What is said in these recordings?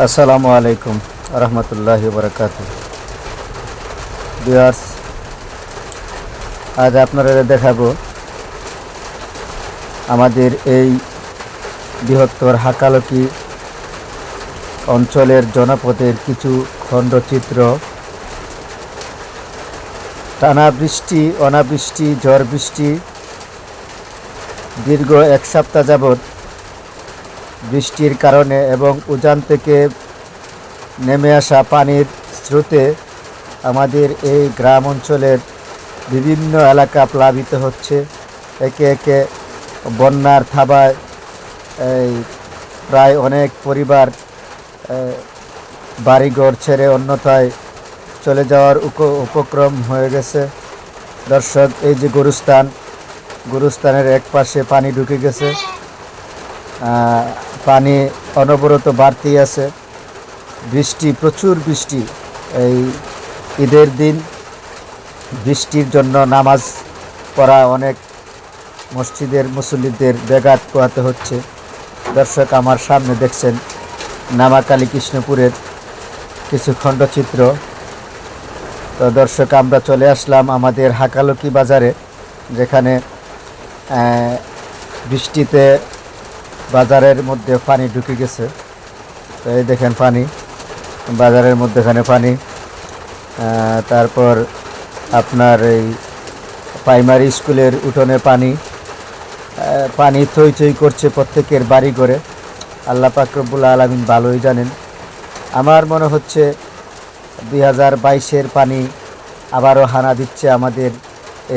আসসালামু আলাইকুম রহমতুল্লাহ বরকাত আজ আপনারা দেখাবো আমাদের এই বৃহত্তর হাকালকি অঞ্চলের জনপদের কিছু খণ্ডচিত্র। টানা বৃষ্টি, অনাবৃষ্টি, ঝড় বৃষ্টি, দীর্ঘ এক সপ্তাহ যাবৎ বৃষ্টির কারণে এবং উজান থেকে নেমে আসা পানির স্রোতে আমাদের এই গ্রাম অঞ্চলের বিভিন্ন এলাকা প্লাবিত হচ্ছে। একে একে বন্যার থাবায় এই প্রায় অনেক পরিবার বাড়িঘর ছেড়ে অন্যথায় চলে যাওয়ার উপ- উপক্রম হয়ে গেছে। দর্শক, এই যে গরুস্থান, গরুস্থানের এক পাশে পানি ঢুকে গেছে। পানি অনবরত বাড়তেই আছে। বৃষ্টি, প্রচুর বৃষ্টি এই ঈদের দিন। বৃষ্টির জন্য নামাজ পড়া অনেক মসজিদের মুসল্লিদের ব্যাঘাত পোহাতে হচ্ছে। দর্শক আমার সামনে দেখছেন নামাকালী কৃষ্ণপুরের কিছু খণ্ডচিত্র। তো দর্শক, আমরা চলে আসলাম আমাদের হাকালকি বাজারে, যেখানে বৃষ্টিতে বাজারের মধ্যে পানি ঢুকে গেছে। তো এই দেখেন পানি, বাজারের মধ্যেখানে পানি। তারপর আপনার এই প্রাইমারি স্কুলের উঠোনে পানি। পানি থই থই করছে প্রত্যেকের বাড়ি ঘরে। আল্লাহ পাকরবুল্লা আলমিন ভালোই জানেন। আমার মনে হচ্ছে দুই হাজার বাইশের পানি আবারও হানা দিচ্ছে আমাদের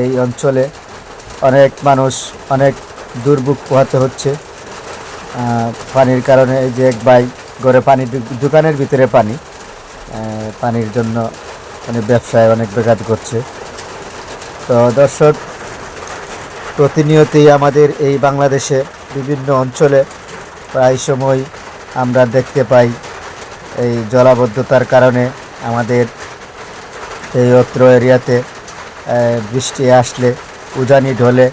এই অঞ্চলে। অনেক মানুষ অনেক দুর্ভোগ পোহাতে হচ্ছে। পানির কারণে যে এক ভাই ঘরে পানি দোকানের ভিতরে পানি পানির জন্য মানে ব্যবসায় অনেক ব্যাঘাত করছে তো দর্শক, প্রতিনিয়তই আমাদের এই বাংলাদেশে বিভিন্ন অঞ্চলে প্রায় সময় আমরা দেখতে পাই এই জলাবদ্ধতার কারণে আমাদের এই অত্র এরিয়াতে বৃষ্টি আসলে, উজানি ঢলে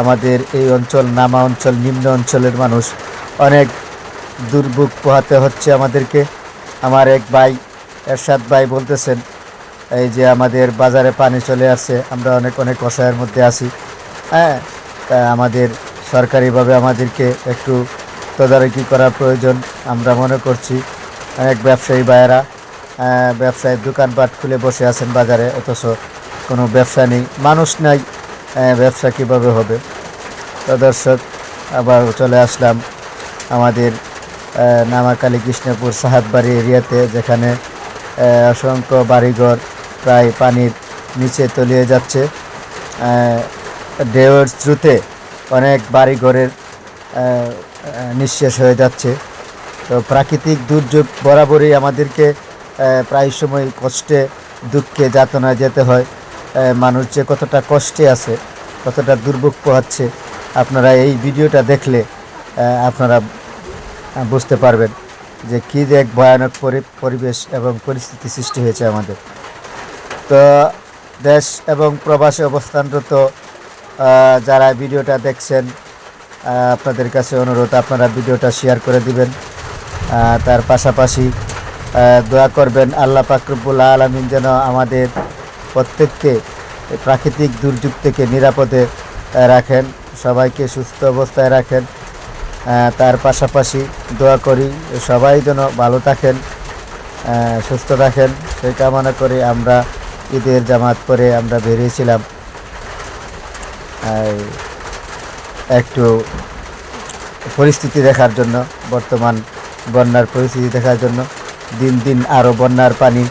আমাদের এই অঞ্চল, নামা অঞ্চল, নিম্ন অঞ্চলের মানুষ দুর্ভোগ পোহাতে হচ্ছে আমাদেরকে। আমার এক ভাই এরশাদ ভাই বলতেছেন এই যে আমাদের বাজারে পানি চলে আসছে আমরা অনেক অনেক অসহায়ের মধ্যে আছি। হ্যাঁ তা আমাদের সরকারিভাবে আমাদেরকে একটু তদারকি করা প্রয়োজন আমরা মনে করছি। অনেক ব্যবসায়ী ভাইয়েরা আহ, ব্যবসায়ীর দোকানপাট খুলে বসে আছেন বাজারে অথচ কোনো ব্যবসা নেই। মানুষ নাই আহ, ব্যবসা কীভাবে হবে? তো দর্শক আবার চলে আসলাম আমাদের নামাকালী কৃষ্ণপুর সাহাববাড়ি এরিয়াতে, যেখানে অসংখ্য বাড়িঘর প্রায় পানির নিচে তলিয়ে যাচ্ছে। ঢেউয়ের স্রোতে অনেক বাড়িঘরের নিঃশেষ হয়ে যাচ্ছে। তো প্রাকৃতিক দুর্যোগ বরাবরই আমাদেরকে প্রায় সময় কষ্টে, দুঃখে, যাতনায় যেতে হয়। মানুষ যে কতটা কষ্টে আছে, কতটা দুর্ভোগ পোহাচ্ছে, আপনারা এই ভিডিওটা দেখলে আপনারা বুঝতে পারবেন যে কী এক ভয়ানক পরি- পরিবেশ এবং পরিস্থিতি সৃষ্টি হয়েছে আমাদের। তো দেশ এবং প্রবাসে অবস্থানরত যারা ভিডিওটা দেখছেন আপনাদের কাছে অনুরোধ, আপনারা ভিডিওটা শেয়ার করে দিবেন। তার পাশাপাশি দোয়া করবেন, আল্লাহ পাকরবুল আলমিন যেন আমাদের প্রত্যেককে প্রাকৃতিক দুর্যোগ থেকে নিরাপদে রাখেন, সবাইকে সুস্থ অবস্থায় রাখেন। তার পাশাপাশি দোয়া করি সবাই যেন ভালো থাকেন সুস্থ থাকেন। সেই কামনা করে আমরা ঈদের জামাত করে আমরা বেরিয়েছিলাম। একটু পরিস্থিতি দেখার জন্য, বর্তমান বন্যার পরিস্থিতি দেখার জন্য, দিন দিন আরও বন্যার পানি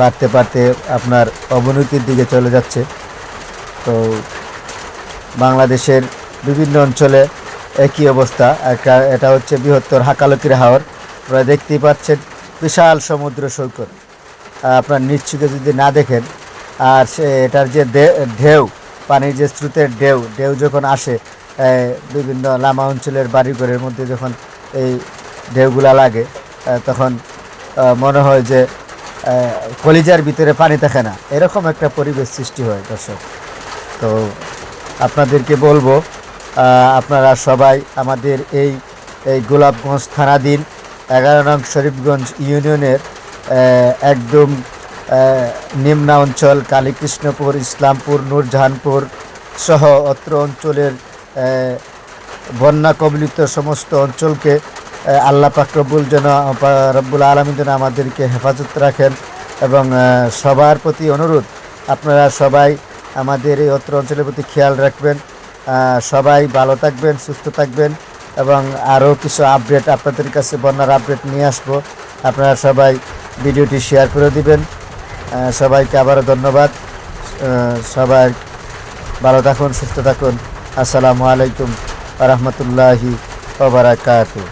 বাড়তে বাড়তে আপনার অবনতির দিকে চলে যাচ্ছে। তো বাংলাদেশের বিভিন্ন অঞ্চলে একই অবস্থা। একটা এটা হচ্ছে বৃহত্তর হাকালকির হাওর। আপনারা দেখতেই পাচ্ছেন বিশাল সমুদ্র সৈকত। আপনার নিশ্চুকে যদি না দেখেন, আর সে এটার যে ঢেউ, পানির যে স্রোতের ঢেউ ঢেউ যখন আসে বিভিন্ন লামা অঞ্চলের বাড়িঘরের মধ্যে যখন এই ঢেউগুলা লাগে তখন মনে হয় যে কলিজার ভিতরে পানি থাকে না। এরকম একটা পরিবেশ সৃষ্টি হয়, দর্শক। তো আপনাদেরকে বলব আপনারা সবাই আমাদের এই এই গোলাপগঞ্জ থানাধীন এগারো নং শরীফগঞ্জ ইউনিয়নের একদম নিম্ন অঞ্চল কালীকৃষ্ণপুর, ইসলামপুর, নূরজাহানপুর সহ অত্র অঞ্চলের বন্যা কবলিত সমস্ত অঞ্চলকে আল্লাহ পাক রব্বুল যেন, রব্বুল আলমী যেন আমাদেরকে হেফাজত রাখেন এবং সবার প্রতি অনুরোধ, আপনারা সবাই আমাদের এই অত্র অঞ্চলের প্রতি খেয়াল রাখবেন। সবাই ভালো থাকবেন, সুস্থ থাকবেন এবং আরও কিছু আপডেট আপনাদের কাছে, বন্যার আপডেট নিয়ে আসব। আপনারা সবাই ভিডিওটি শেয়ার করে দিবেন। সবাইকে আবারও ধন্যবাদ। সবাই ভালো থাকুন, সুস্থ থাকুন। আসসালামু আলাইকুম রহমতুল্লাহি ওবরাকাতু